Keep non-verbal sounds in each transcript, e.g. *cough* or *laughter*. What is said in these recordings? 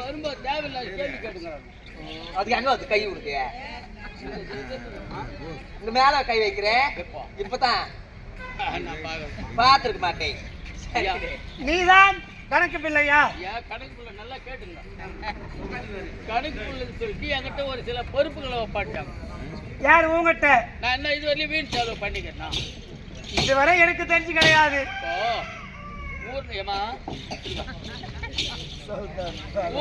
வரும்போது தேவையில்லாத கேள்வி கேட்டுங்கிறாங்க அதுக்கு எங்க வந்து கை உனக்கு இந்த மேல கை வைக்கிறேன்? இப்பதான். பாத்துருக்க மாட்டேன். நீதான் கணக்கு பிள்ளையா? ஏன் கணக்குள்ள நல்லா கேட்டுங்க. கணக்குள்ள சொல்லிட்டு என்கிட்ட ஒரு சில பொறுப்புகளை ஒப்பாட்டாங்க யார் உங்ககிட்ட? நான் என்ன இது வரையும் வீண் செலவு பண்ணிக்கிறேன் இதுவரை எனக்கு தெரிஞ்சு கிடையாது. இப்போ ஊர்ல ஏமா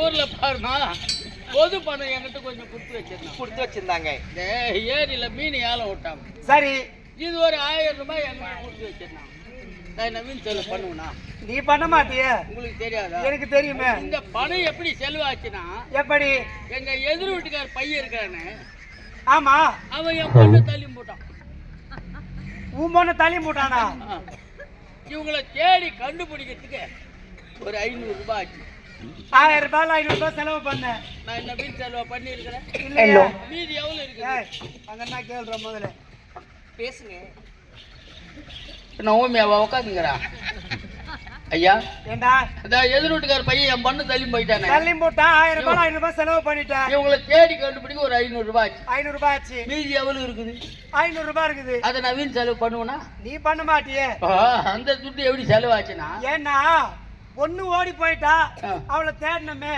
ஊர்ல பாருமா பொது பணம் என்கிட்ட கொஞ்சம் கொடுத்து வச்சிருந்தான் கொடுத்து வச்சிருந்தாங்க. ஏரியில மீன் ஏலம் விட்டாங்க. சரி. இது ஒரு ஆயிரம் ரூபாய் என்கிட்ட கொடுத்து வச்சிருந்தான் நான் மீன் செலவு பண்ணுவேனா? நீ பண்ண மாட்டியே? உங்களுக்கு தெரியாதா? எனக்கு தெரியுமே. இந்த பணம் எப்படி செலவாச்சுன்னா எப்படி? எங்க எதிர் வீட்டுக்கார பையன் இருக்கானே ஆமா. அவன் என் பொண்ணை தள்ளி போட்டான். பொண்ணு தள்ளி போட்டானா. இவங்களை தேடி கண்டுபிடிக்கிறதுக்கு ஒரு ஐநூறு ரூபாய் ஆச்சு. ஆயிரம் ரூபாய் ஐநூறு ரூபாய் செலவு பண்ண. நான் இந்த மீன் செலவு பண்ணியிருக்கிறேன்? இல்லையா? மீதி எவ்வளவு இருக்குது? ஏய், அங்க என்ன கேள்ற முதல்ல? பேசுங்க. நான் ஓமியாவா உட்காந்துங்கிறா ஐயா? ஏண்டா? அதான் எதிர் வீட்டுக்கார பையன் என் பண்ணு தள்ளி போயிட்டானே. தள்ளி போட்டா ஆயிரம் ரூபாய் ஐநூறு ரூபாய் செலவு பண்ணிட்டேன் இவங்களை தேடி கண்டுபிடிக்க ஒரு ஐநூறு ரூபாய் ஆச்சு. ஐநூறு ரூபாய் ஆச்சு. மீதி எவ்வளவு இருக்குது? ஐநூறு ரூபாய் இருக்குது. அதை நான் வீண் செலவு பண்ணுவேனா? நீ பண்ண மாட்டியே. அந்த துட்டு எப்படி செலவாச்சுன்னா ஏன்னா பொண்ணு ஓடி போயிட்டா. அவளை தேடணுமே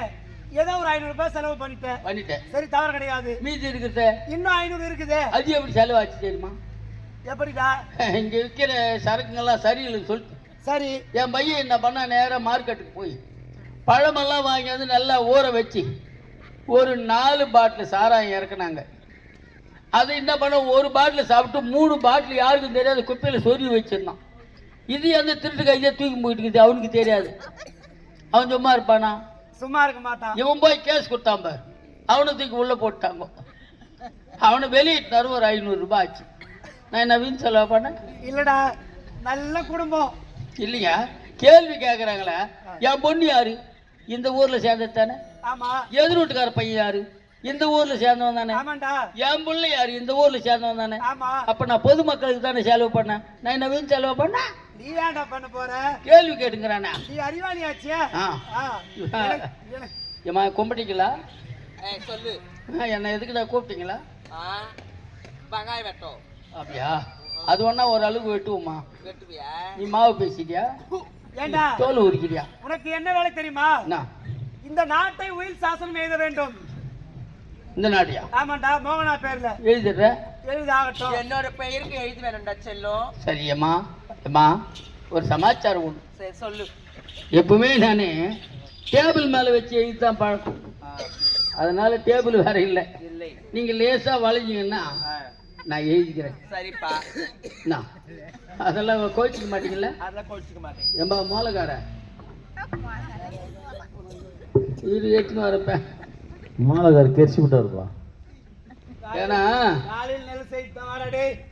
ஏதோ ஒரு ஐநூறு ரூபாய் செலவு பண்ணிட்டேன். பண்ணிட்டேன். சரி தவறு கிடையாது. மீதி இருக்கிறத இன்னும் ஐநூறு இருக்குது. அது எப்படி செலவாச்சு தெரியுமா? எப்படிடா? இங்க விற்கிற சரக்குங்கெல்லாம் சரியில்லைன்னு சொல்லிட்டு. சரி என் பையன் என்ன பண்ணா நேராக மார்க்கெட்டுக்கு போய். பழமெல்லாம் வாங்கி வந்து நல்லா ஊற வச்சு ஒரு நாலு பாட்டில் சாராயம் இறக்குனாங்க. அது என்ன பண்ண ஒரு பாட்டில் சாப்பிட்டு மூணு பாட்டில் யாருக்கும் தெரியாது குப்பையில் சொருகி வச்சிருந்தான் இது அந்த திருட்டு கையை தூக்கி போயிட்டு அவனுக்கு தெரியாது. அவன் சும்மா இருப்பானா? சும்மா இருக்க மாட்டான். இவன் போய் கேஸ் கொடுத்தான் பாரு. அவனை தூக்கி உள்ளே போட்டாங்க. அவனை வெளியிட்டாரு ஒரு ஐநூறு ரூபாய் ஆச்சு. நான் என்ன வீண் செலவு பண்ணேன்? இல்லடா நல்ல குடும்பம். இல்லையா? கேள்வி கேட்குறாங்களே என் பொண்ணு யாரு? இந்த ஊர்ல சேர்ந்தது தானே ஆமா. எதிர் வீட்டுக்கார பையன் யாரு? இந்த ஊர்ல சேர்ந்தவன் தானே? ஆமாண்டா. என் பிள்ளை யாரு? இந்த ஊர்ல சேர்ந்தவன் தானே? ஆமா. அப்ப நான் பொதுமக்களுக்கு தானே செலவு பண்ணேன்? நான் என்ன வீண் செலவு பண்ணேன்? நீ ஏன்டா பண்ண போற? கேள்வி கேட்டுங்கிறானே. நீ அறிவாளியாச்சே? ஆ. ஆ, எனக்கு- எனக்கு- ஏமா கும்பிட்டீங்களா? ஏய், சொல்லு. ஆ, என்னை எதுக்குடா கூப்பிட்டீங்களா? வெங்காயம் வெட்டும் அப்படியா? அது ஒன்றா ஒரு அளவுக்கு வெட்டுவோமா நீ மாவு பேசிட்டியா ஏண்டா? தோல் உரிக்கிறியா உனக்கு என்ன வேலை தெரியுமா? இந்த நாட்டை உயிர் சாசனம் எழுத வேண்டும். இந்த நாட்டியா? ஆமாண்டா மோகனா பேர்ல. எழுதிடுற? எழுதாகட்டும். என்னோட பெயருக்கு எழுதி வேணும்டா செல்லும். சரி அம்மா ஒரு சமாச்சாரம் உண்டு. சரி சொல்லு. எப்பவுமே நான் டேபிள் மேலே வச்சு எழுதி தான் பழக்கம் அதனால டேபிள் வேற இல்லை. இல்லை. நீங்கள் லேசாக வளைஞ்சிங்கன்னா நான் எழுதிக்கிறேன் சரிப்பா. என்ன அதெல்லாம் கோச்சிக்க மாட்டீங்கல்ல? அதெல்லாம் கோச்சிக்க மாட்டேன். எம்பா மோலக்கார இது எடுத்துன்னு வரப்பேன் மாலகார் கெரிச்சு விட்டாருப்பா. ஏன்னா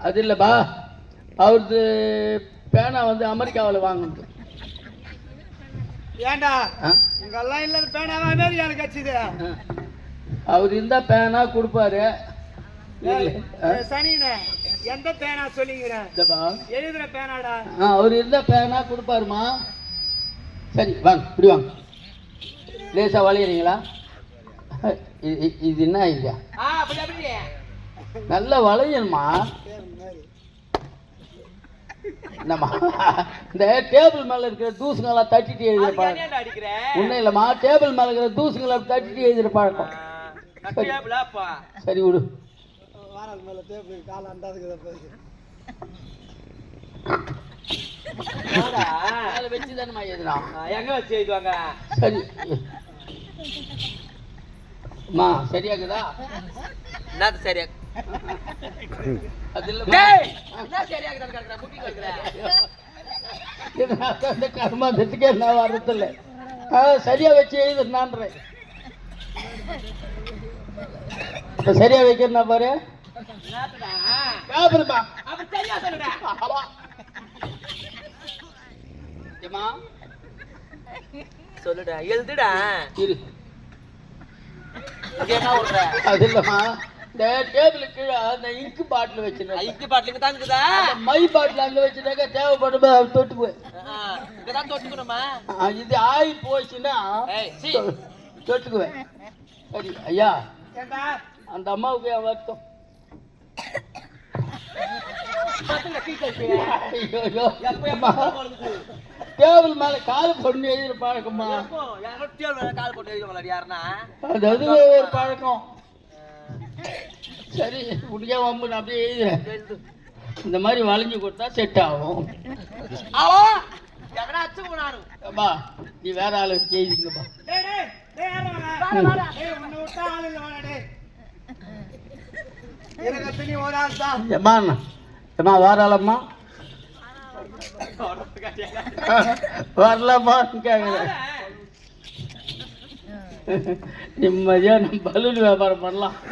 அது இல்லைப்பா. அவரது பேனா வந்து அமெரிக்காவில் வாங்கணும். ஏண்டா? ஆ? இங்கெல்லாம் இல்ல பேனாவா அமெரிக்கால கட்சிது அவர் இருந்தால் பேனா கொடுப்பாரு. எந்த பேனா சொல்லிக்கிறேன் எழுதுற பேனாடா? அவர் இருந்தால் பேனா கொடுப்பாருமா. சரி வாங்க இப்படி வாங்க. லேசாக வளையிறீங்களா? இது என்ன நல்லா வளையணுமா? என்னம்மா? இந்த டேபிள் மேல இருக்கிற தூசுங்கெல்லாம் தட்டிட்டு எழுதுற பழக்கம். ஒன்றும் இல்லைம்மா டேபிள் மேல இருக்கிற தூசுங்களை தட்டிட்டு எழுதுற பழக்கம். சரி விடு. வாரம் மேல தேப்பு கால அண்டாதுக்கு அதை வச்சு தானேம்மா எழுதுறான் எங்க வச்சு எழுதுவாங்க அம்மா சரியாக்குதா என்ன சரியா என்ன கர்மாந்தத்துக்கே நான் வர்றதில்ல. ஆ, சரியா வச்சு எழுதுனான்றேன் சரியா வைக்கிறனா பாரு. சொல்லுடா. எழுதுடா. இரு. என்ன விடுற அது இல்லம்மா. இந்த டேபிளுக்கு கீழே அந்த இங்கு பாட்டில் வச்சிருந்தேன். ஐக்கு பாட்டிலுக்கு தான் இருக்குதா? அந்த மை பாட்டில் அங்கே வச்சுட்டாக்கா தேவைப்படும் அதை தொட்டுக்குவேன். இங்கதான் தொட்டுக்கணுமா? இது ஆகி போச்சுன்னா ஏய், சீ. தொ- தொட்டுக்குவேன். சரி ஐயா. அந்த அம்மாவுக்கு என் வருத்தம் ஐயோ, ஐயோ. அம்மா, டேபிள் மேல கால் பொண்ணு எழுதுற பழக்கமா? கால் போட்டு எழுதுவாங்களா யாருன்னா? அது ஒரு பழக்கம். சரி முடியாம வம்பு நான் அப்படியே எழுதுறேன். இந்த மாதிரி வளைஞ்சு கொடுத்தா செட் ஆகும். ஆவா எங்கடா அச்சு போனாரு? அப்பா நீ வேற ஆளுக்கு செய்திங்கப்பா டேய் டேய் டேய் வரலம்மா வாராளம்மா? வரலாமான்னு கேட்குறேன் நிம்மதியா நம்ம பலூன் வியாபாரம் பண்ணலாம். *laughs*